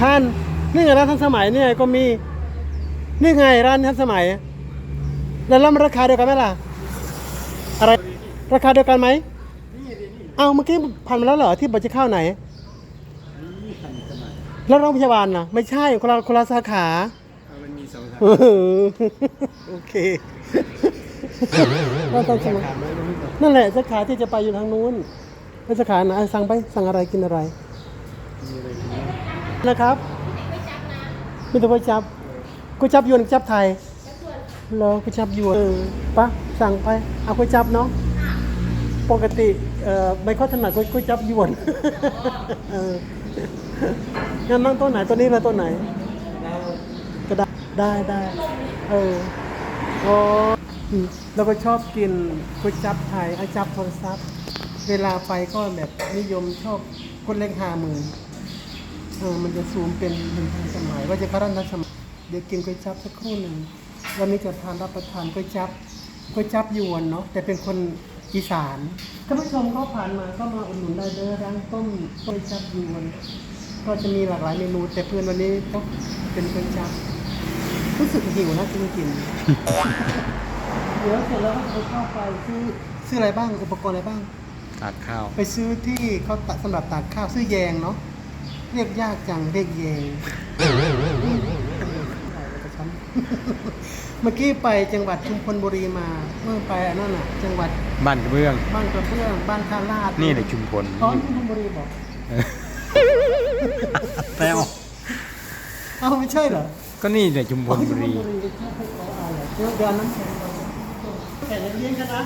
ทานนี่ไงร้านทันสมัยเนี่ยก็มีนี่ไงร้านทันสมัย แล้วแล้วมันราคาเดียวกันไหมล่ะอะไรราคาเดียวกันไหมเอาเมื่อกี้ผ่านมาแล้วเหรอที่บัตรจะเข้าไหนแล้วโรงพยาบาลนะไม่ใช่คนละคนละสาขามันมีสองสาเออโอเคร้านทันสมัยขาไม่รู้จักนั่นแหละสาขาที่จะไปอยู่ทางนู้นไปสาขาไหนสั่งไปสั่งอะไรกินอะไร มีอะไรกินบ้าง นะครับมีแต่ก๋วยจับก๋วยจับยวนก๋วยจับไทยเหรอก๋วยจับยวนเออปะสั่งไปเอาก๋วยจับเนาะปกติเอ่อไม่ค่อยถนัดก๋วยก๋วยจับยวนเอองั้นนั่งตัวไหนตัวนี้เลยตัวไหนก็ได้ได้ได้เออโอ้อืมเราก็ชอบกินก๋วยจับไทยไอ้จับโทรศัพท์ เวลาไปก็แบบนิยมชอบคนเล็กหามือ เออมันจะซูมเป็นเป็นทันสมัยว่าจะเขารันทันสมัยเดี๋ยวกินก๋วยจับสักครู่หนึ่งวันนี้จะทานรับประทานก๋วยจับก๋วยจับยวนเนาะแต่เป็นคนอีสานท่านผู้ชมเขาผ่านมาก็มาอุดหนุนได้เลยร้านต้มก๋วยจับยวนก็จะมีหลากหลายเมนู แต่เพื่อนวันนี้ต้องเป็นก๋วยจับรู้สึกหิวนะจริงๆเดี๋ยวเสร็จแล้วก็เข้าไปซื้อซื้ออะไรบ้างอุปกรณ์อะไรบ้างตักข้าว ไปซื้อที่เขาตัดสำหรับตากข้าวซื้อแยงเนาะ เรียกยากจังเรียกแยงเมื่อกี้ไปจังหวัดชุมพลบุรีมาเมื่อไปอันนั่นน่ะ จังหวัดบ้านกระเบื้อง บ้านกระเบื้องบ้านท่าลาดนี่แหละชุมพลตอนชุมพลบุรีบอกแต้วเอ้าไม่ใช่เหรอก็นี่แหละชุมพลบุรีเดี๋ยวเดี๋ยวน้ำแข็งก่อนแข็งเลี้ยงกันนะ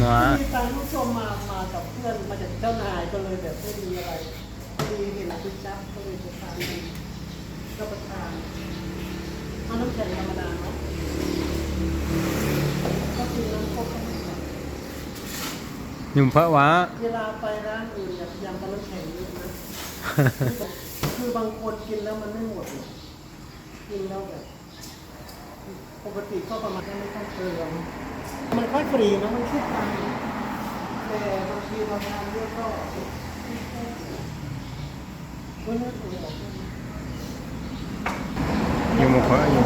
หมามีการผู้ชมมา มากับเพื่อน มาจากเจ้านายก็เลยแบบไม่มีอะไรพอดีเห็นคุณจับก็เลยจะทานดีก็ประทานเอาน้ำแข็งธรรมดาเนาะก็คือน้ำโคกก็ไม่ใส่ยุ่มพระวะ เวลาไปร้านอื่นอย่าพยายามกับน้ำแข็งเยอะนะ คือบางคนกินแล้วมันไม่หมดหรอกกินแล้วแบบ ปกติก็ประมาณนั้นไม่ต้องเติมมันค่อยฟรีนะมันคิดตังค์แต่บางทีเราทานเยอะก็ไม่น่าถูกหรอกยุ่มพระอยู่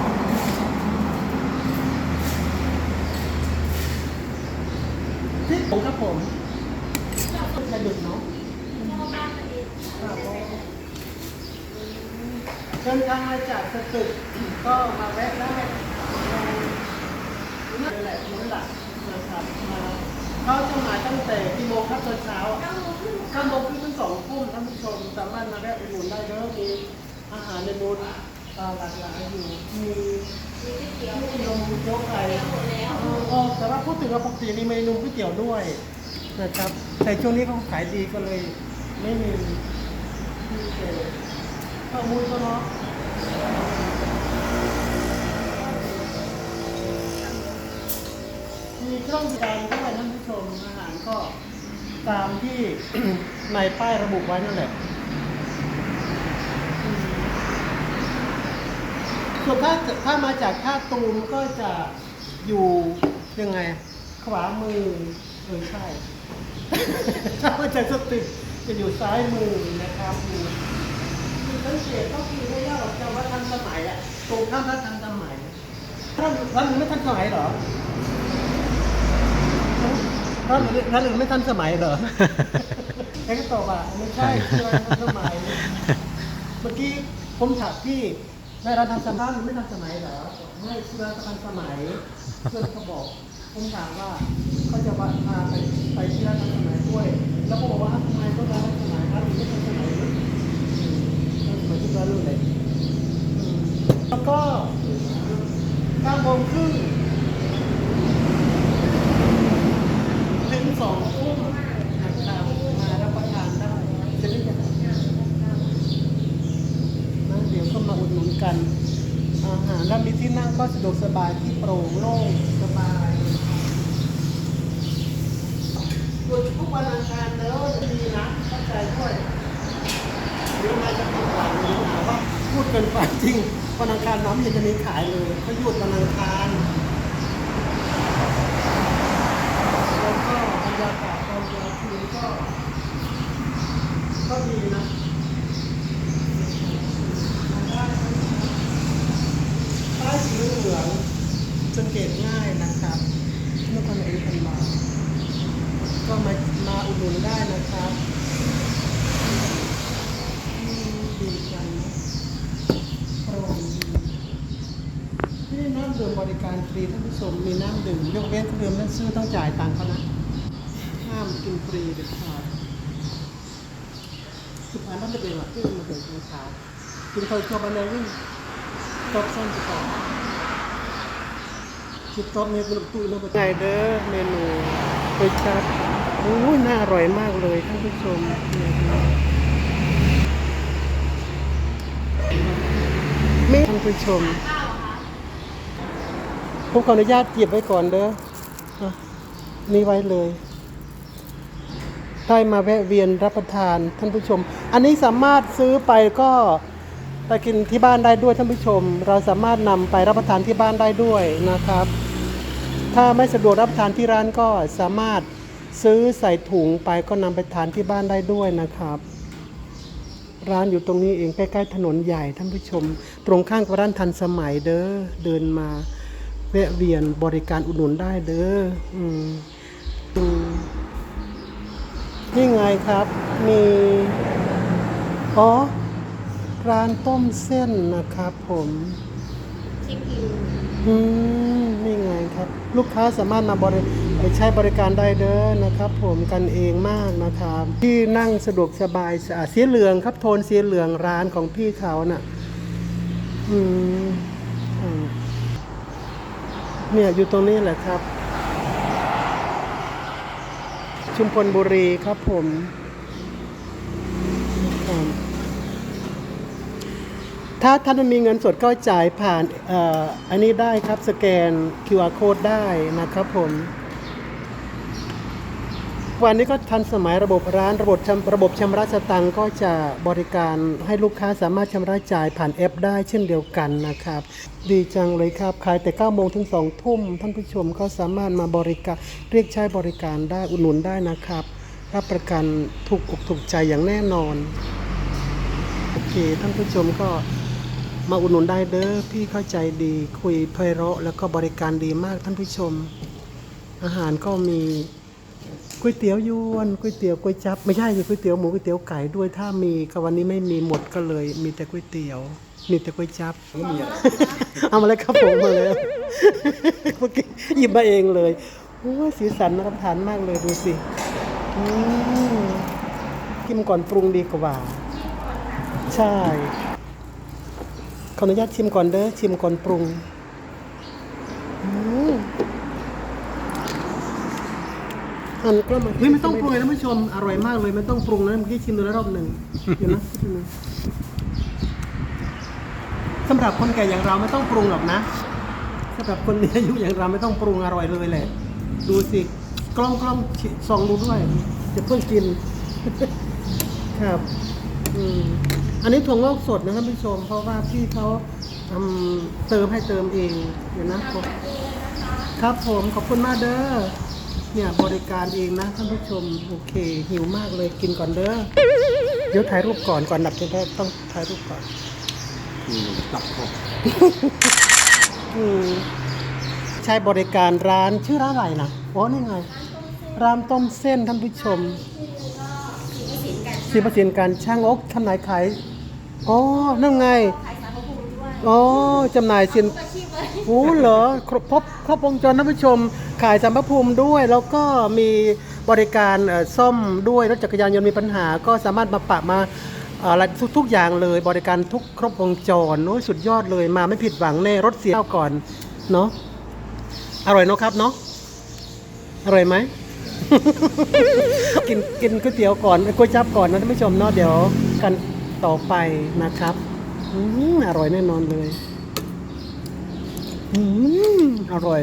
ที่ผมครับผมจะหยุดเนาะเดินทางมาจากสตึกก็มาแวะได้ นั่นแหละนั่นแหละนะครับมาเขาจะมาตั้งแต่กี่โมงครับตอนเช้าเก้าโมงครึ่งเก้าโมงครึ่งถึงสองทุ่มท่านผู้ชมสามารถมาแวะอุดหนุนได้เด้อมีอาหารในบูธหลากหลายอยู่มีมีนมโจ๊กไก่เออแต่ว่าพูดถึงว่าปกติมีเมนูก๋วยเตี๋ยวด้วยนะครับ แต่ช่วงนี้เขาขายดีก็เลย ไม่มีมีแต่ข้าวมูลก็เนาะ เครื่องแกงด้วยท่านผู้ชมอาหารก็ตามที่ ในป้ายระบุไว้นั่นแหละอืมส่วนถ้าถ้ามาจากท่าตูมก็จะอยู่ยังไง ขวามือเออใช่ ถ้ามาจากสตึกจะอยู่ซ้ายมือนะครับมีมีสังเกตก็คือไม่ยากหรอกจะว่าทันสมัยอะตรงข้ามร้านทันสมัยท่านท่านไม่ทันสมัยเหรอ ร้านอื่นร้านอื่นไม่ทันสมัยเหรอแค่ก็ตอบอะไม่ใช่คือร้านทันสมัย เมื่อกี้ผมถามพี่ในร้านทันสมัยไม่ทันสมัยเหรอไม่คือร้านทันสมัยเพื่อนเขาบอก ผมถามว่าเขาจะพาไปไปที่ร้านทันสมัยด้วย แล้วก็บอกว่าอ้าวทำไมต้องร้านทันสมัยร้านอื่นไม่ทันสมัยเลยอืมทันสมัยทุกร้านเลยอืมแล้วก็เก้าโมงครึ่ง ถึงสองทุ่มนะครับมารับประทานได้จะได้ยังนะเดี๋ยวก็มาอุดหนุน กันอาหารแล้วมีที่นั่งก็สะดวกสบายที่โปร่งโล่งสบายหยุดทุกวันอังคารแล้วจะดีนะเข้าใจด้วยเดี๋ยวมาจะผิดหวังเดี๋ยวหาว่าพูดเกินไปจริงวันอังคารน้ำยังจะมีขายเลยเขาหยุดวันอังคารแล้วก็บรรยากาศตอนกลางคืนก็ก็ดีนะ สังเกตง่ายนะครับเมื่นครนายกมาก็มามาอุดหนุนได้นะครับดีใจนะโปร่งไม่ได้น้ำดื่มบริการฟรีท่านผู้ชมมีน้ำดื่มยกเว้นดื่มนั่นซื้อต้องจ่ายตังค์เขานะห้ามกินฟรีเด็ดขาดสุพราณต้องไปเป็นแบบที่มาถึงเช้ากินข้าวเช้าไปเลยวิ่งจบสั้นจะต่อ คิดตอบเนี่ยเป็นตุ้ยแล้วไงเด้อเมนูไปชัดโอ้ยน่าอร่อยมากเลยท่านผู้ชมเนี่ยไม่ท่านผู้ชมผมขออนุญาตเก็บไว้ก่อนเด้อนี่ไว้เลย ได้มาแวะเวียนรับประทานท่านผู้ชม อันนี้สามารถซื้อไปก็ไปกินที่บ้านได้ด้วยท่านผู้ชม เราสามารถนำไปรับประทานที่บ้านได้ด้วยนะครับ ถ้าไม่สะดวกรับประทานที่ร้านก็สามารถซื้อใส่ถุงไปก็นำไปทานที่บ้านได้ด้วยนะครับ ร้านอยู่ตรงนี้เองใกล้ๆถนนใหญ่ท่านผู้ชม ตรงข้างกับร้านทันสมัยเด้อเดินมาแวะเวียนบริการอุดหนุนได้เด้ออืมอืมนี่ไงครับมีอ๋อร้านต้มเส้นนะครับผมอืม นี่ไงครับ ลูกค้าสามารถมาบริใช้บริการได้เด้อนะครับ ผมกันเองมากนะครับ ที่นั่งสะดวกสบายสะอาดสีเหลืองครับโทนสีเหลืองร้านของพี่เขาน่ะอืมเนี่ยอยู่ตรงนี้แหละครับ ชุมพลบุรีครับผมครับ ถ้าท่านมีเงินสดก็จ่ายผ่านออันนี้ได้ครับสแกน QR code ได้นะครับผม วันนี้ก็ทันสมัยระบบร้านระบบชำระบบชำระสตังก็จะบริการให้ลูกค้าสามารถชำระจ่ายผ่านแอปได้เช่นเดียวกันนะครับ ดีจังเลยครับขายแต่9โมงถึง2ทุ่มท่านผู้ชมก็สามารถมาบริการเรียกใช้บริการได้อุดหนุนได้นะครับ รับประกันถูกอกถูกใจอย่างแน่นอนโอเคท่านผู้ชมก็ มาอุดหนุนได้เด้อพี่เข้าใจดีคุยไพเราะแล้วก็บริการดีมากท่านผู้ชม อาหารก็มีก๋วยเตี๋ยวยวนก๋วยเตี๋ยวก๋วยจับ ไม่ใช่สิก๋วยเตี๋ยวหมูก๋วยเตี๋ยวไก่ด้วยถ้ามีก็วันนี้ไม่มีหมดก็เลย มีแต่ก๋วยเตี๋ยว มีแต่ก๋วยจับ เอามาเลยครับผมมาเลยเมื่อกี้หยิบมาเองเลยโอ้ยสีสันน่ารับประทานมากเลยดูสิอืมกินก่อนปรุงดีกว่า ใช่ข ออนุญาตชิมก่อนเด้อชิมก่อนปรุงอืมอันก็มาเฮ้ยไม่ต้องปรุงเลยนะผู้ชมอร่อยมากเลยไม่ต้องปรุงนะเมื่อกี้ชิมดูแล้วรอบหนึ่งเดี๋ยวนะชิมดูสำหรับคนแก่อย่างเราไม่ต้องปรุงหรอกนะสำหรับคนมีอายุอย่างเราไม่ต้องปรุงอร่อยเลยแหละ ดูสิกล้องกล้องส่องดูด้วยจะเพิ่งกิน ครับ อืม อันนี้ถั่วงอกสดนะท่านผู้ชม เพราะว่าพี่เขาทำเติมให้เติมเองเดี๋ยวนะครับครับผมขอบคุณมากเด้อเนี่ยบริการเองนะท่านผู้ชมโอเค หิวมากเลยกินก่อนเด้อเดี๋ยวถ่ายรูปก่อนก่อนดับจะได้ต้องถ่ายรูปก่อนตับครบอืมใช้บริการร้านชื่อร้านอะไรนะอ๋อนี่ไงร้านต้มเส้นท่านผู้ชมสีประสินการช่างอกทำไหนขาย อ๋อ นั่นไง อ๋อจำหน่ายสินโอ้เหรอครบครบครบวงจรท่านผู้ชม ขายสัมภภูมิด้วย แล้วก็มีบริการซ่อมด้วยรถจักรยานยนต์มีปัญหา ก็สามารถมาปะมาอะไรทุกทุกอย่างเลยบริการทุกครบวงจรโอ้ยสุดยอดเลยมาไม่ผิดหวังแน่รถเสียก่อนเนาะอร่อยเนาะครับเนาะอร่อยไหมกินกินก๋วยเตี๋ยวก่อนก๋วยจั๊บก่อนนะท่านผู้ชมเนาะเดี๋ยวกัน ต่อไปนะครับอือร่อยแน่นอนเลย อืมอร่อย